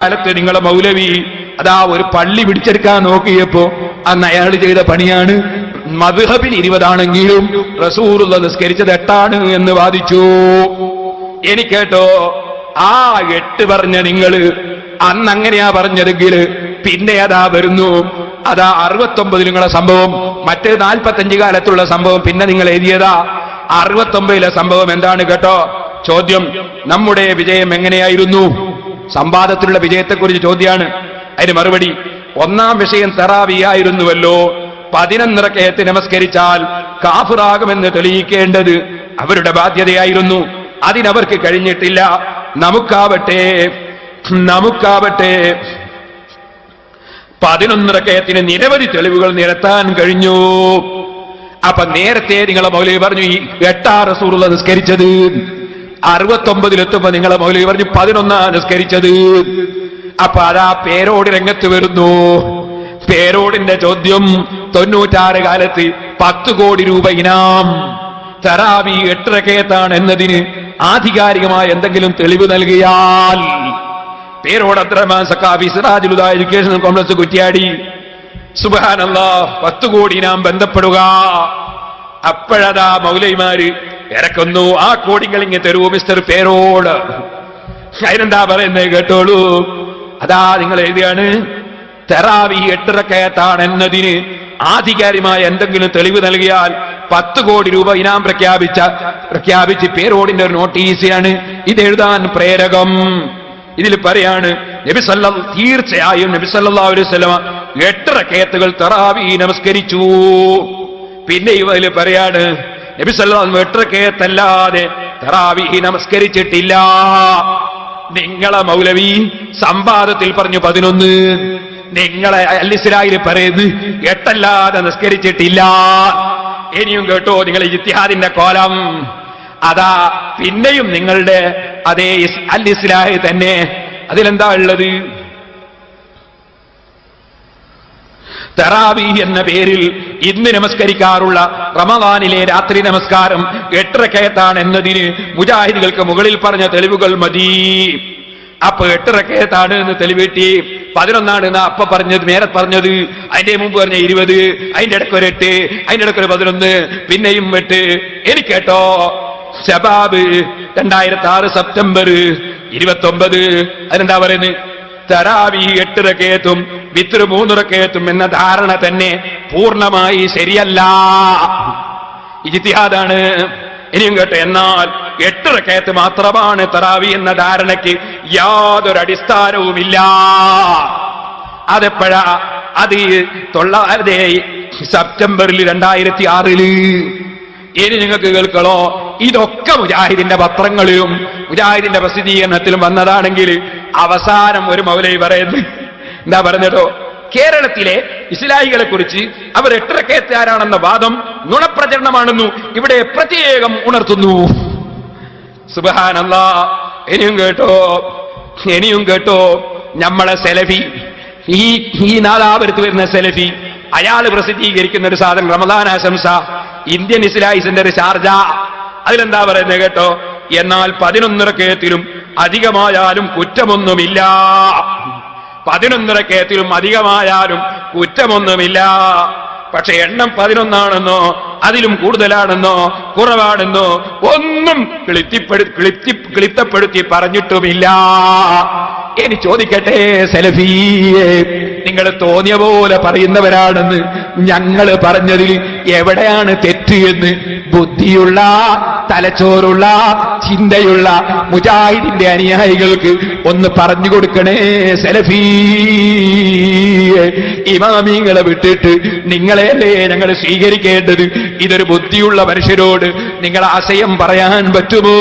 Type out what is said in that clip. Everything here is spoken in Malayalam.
കാലത്ത് നിങ്ങളെ മൗലവി അതാ ഒരു പള്ളി പിടിച്ചെടുക്കാൻ നോക്കിയപ്പോ അന്ന് അയാൾ ചെയ്ത പണിയാണ്. മധുഹബിൽ ഇരുപതാണെങ്കിലും റസൂറുള്ള നിസ്കരിച്ചത് എട്ടാണ് എന്ന് വാദിച്ചു. എനിക്കേട്ടോ ആ എട്ട് പറഞ്ഞ നിങ്ങൾ അന്ന് അങ്ങനെയാ പറഞ്ഞതെങ്കിൽ പിന്നെ അതാ വരുന്നു. അതാ അറുപത്തൊമ്പത് നിങ്ങളെ സംഭവം മറ്റേ നാൽപ്പത്തഞ്ച് കാലത്തുള്ള സംഭവം പിന്നെ നിങ്ങൾ എഴുതിയതാ. അറുപത്തൊമ്പതിലെ സംഭവം എന്താണ് കേട്ടോ? ചോദ്യം നമ്മുടെ വിജയം എങ്ങനെയായിരുന്നു? സംവാദത്തിലുള്ള വിജയത്തെക്കുറിച്ച് ചോദ്യമാണ് അതിന് മറുപടി ഒന്നാം വിഷയം തെറാവിയായിരുന്നുവല്ലോ. പതിനൊന്നിറക്കയത്ത് നമസ്കരിച്ചാൽ കാഫിറാകുമെന്ന് തെളിയിക്കേണ്ടത് അവരുടെ ബാധ്യതയായിരുന്നു. അതിനവർക്ക് കഴിഞ്ഞിട്ടില്ല. നമുക്കാവട്ടെ നമുക്കാവട്ടെ. പതിനൊന്നിറക്കയത്തിന് നിരവധി തെളിവുകൾ നിരത്താൻ കഴിഞ്ഞു. അപ്പൊ നേരത്തെ നിങ്ങളെ മൗലവി പറഞ്ഞു ഈ എട്ടാറ് സൂറുള്ള നിസ്കരിച്ചത്. അറുപത്തൊമ്പതിലെത്തുമ്പോ നിങ്ങളെ മൗലവി പറഞ്ഞു പതിനൊന്നാ നിസ്കരിച്ചത്. അപ്പൊ അതാ പേരോട് രംഗത്ത് വരുന്നു. പേരോടിന്റെ ചോദ്യം തൊണ്ണൂറ്റാറ് കാലത്ത് പത്ത് കോടി രൂപ ഇനാം. തറാവി എട്ടരക്കയത്താണ് എന്നതിന് ആധികാരികമായ എന്തെങ്കിലും തെളിവ് നൽകിയാൽ. പേരോട് അത്ര സക്കാഫി സിറാജുലുദ എഡ്യൂക്കേഷൻ കോംപ്ലക്സ് കുറ്റിയാടി. സുബാനല്ല പത്ത് കോടി നാം ബന്ധപ്പെടുക. അപ്പോഴതാ മൗലൈമാര് ഇറക്കുന്നു ആ കോടികൾ ഇങ്ങ് തരൂ മിസ്റ്റർ പേരോട്. അതിനെന്താ പറയുന്നത് കേട്ടോളൂ. അതാ നിങ്ങൾ എഴുതിയാണ് തെറാവി എട്ടിറക്കയത്താണ് എന്നതിന് ആധികാരികമായ എന്തെങ്കിലും തെളിവ് നൽകിയാൽ പത്ത് കോടി രൂപ ഇനാം പ്രഖ്യാപിച്ച പ്രഖ്യാപിച്ച് പേരോടിന്റെ ഒരു നോട്ടീസാണ് ഇത് എഴുതാൻ പ്രേരകം. ഇതിൽ പറയാണ് നബിസല്ല തീർച്ചയായും നബിസല്ലാ സല്ലല്ലാഹു അലൈഹി വസല്ലമ എട്ട് റക്കയത്തുകൾ തറാവി നമസ്കരിച്ചു. പിന്നെ ഇവയിൽ പറയാണ് നബി സല്ലല്ലാഹു എട്ട് തറാവിഹി തറാവി നമസ്കരിച്ചിട്ടില്ല. നിങ്ങളെ മൗലവി സംവാദത്തിൽ പറഞ്ഞു പതിനൊന്ന്. നിങ്ങളെ അല്ലിസ്ലായിൽ പറയുന്നു എട്ടല്ലാതെ നിസ്കരിച്ചിട്ടില്ല ഇനിയും കേട്ടോ നിങ്ങൾ ഇത്തിഹാദിന്റെ കോലം. അതാ പിന്നെയും നിങ്ങളുടെ അതേ അല്ലിസ്ലായി തന്നെ. അതിലെന്താ ഉള്ളത്? തെറാവി എന്ന പേരിൽ ഇന്ന് നമസ്കരിക്കാറുള്ള റമദാനിലെ രാത്രി നമസ്കാരം എട്ടരക്കയത്താണ് എന്നതിന് മുജാഹിദികൾക്ക് മുകളിൽ പറഞ്ഞ തെളിവുകൾ മതി. അപ്പൊ എട്ടരക്കയത്താണ് എന്ന് തെളിവിട്ടി പതിനൊന്നാണ് എന്ന് അപ്പ പറഞ്ഞത് നേരെ പറഞ്ഞത്. അതിന്റെ മുമ്പ് പറഞ്ഞ ഇരുപത് അതിന്റെ ഇടയ്ക്ക് ഒരു എട്ട് അതിന്റെ ഇടയ്ക്ക് ഒരു പതിനൊന്ന് പിന്നെയും എട്ട്. എനിക്കേട്ടോ? ഷബാബ് രണ്ടായിരത്തി ആറ് സെപ്റ്റംബർ ഇരുപത്തി ഒമ്പത് അതിനെന്താ പറയുന്നത്? തറാവി എട്ടിറക്കയത്തും വിത്ര മൂന്നിറക്കയത്തും എന്ന ധാരണ തന്നെ പൂർണമായി ശരിയല്ല. ഇജിത്തിഹാദാണ് ഇനിയും കേട്ടെ എന്നാൽ എട്ട് റക്കയത്ത് മാത്രമാണ് തറാവി എന്ന ധാരണയ്ക്ക് യാതൊരു അടിസ്ഥാനവുമില്ല. അതെപ്പോഴാ? അത് തൊള്ളായിരത്തി സെപ്റ്റംബറിൽ രണ്ടായിരത്തി ആറിൽ. ഇനി നിങ്ങൾക്ക് കേൾക്കണോ ഇതൊക്കെ മുജാഹിദിന്റെ പത്രങ്ങളിലും മുജാഹിദിന്റെ പ്രസിദ്ധീകരണത്തിലും വന്നതാണെങ്കിൽ അവസാനം ഒരു മൗലൈ പറയുന്നു. എന്താ പറഞ്ഞോ കേരളത്തിലെ ഇസ്ലാഹികളെ കുറിച്ച് അവർ എട്ടരക്കേത്തുകാരാണെന്ന വാദം നുണപ്രചരണമാണെന്നു ഇവിടെ പ്രത്യേകം ഉണർത്തുന്നു. സുബഹാനല്ല ഇനിയും കേട്ടോ ഇനിയും കേട്ടോ നമ്മളെ സെലഫി ഈ ഈ നാദാപുരത്ത് വരുന്ന സെലഫി അയാൾ പ്രസിദ്ധീകരിക്കുന്ന ഒരു സാധനം റമദാൻ ആശംസ ഇന്ത്യൻ ഇസ്ലാഹിസിന്റെ ഒരു ഷാർജ. അതിലെന്താ പറയുന്നത് കേട്ടോ? എന്നാൽ പതിനൊന്നിറക്കയത്തിലും അധികമായാലും കുറ്റമൊന്നുമില്ല. പതിനൊന്നിറക്കയത്തിലും അധികമായാലും കുറ്റമൊന്നുമില്ല. പക്ഷെ എണ്ണം പതിനൊന്നാണെന്നോ അതിലും കൂടുതലാണെന്നോ കുറവാണെന്നോ ഒന്നും കിളിത്തിപ്പെടു കിളിത്തി കിളിത്തപ്പെടുത്തി പറഞ്ഞിട്ടുമില്ല. ഇനി ചോദിക്കട്ടെ സെലഫിയെ നിങ്ങൾ തോന്നിയ പോലെ പറയുന്നവരാണെന്ന് ഞങ്ങൾ പറഞ്ഞതിൽ എവിടെയാണ് തെറ്റ് എന്ന് ബുദ്ധിയുള്ള തലച്ചോറുള്ള ചിന്തയുള്ള മുജാഹിദിന്റെ അനുയായികൾക്ക് ഒന്ന് പറഞ്ഞു കൊടുക്കണേ സെലഫി. ഇമാമിങ്ങളെ വിട്ടിട്ട് നിങ്ങളെയല്ലേ ഞങ്ങൾ സ്വീകരിക്കേണ്ടത്? ഇതൊരു ബുദ്ധിയുള്ള മനുഷ്യരോട് നിങ്ങൾ ആശയം പറയാൻ പറ്റുമോ?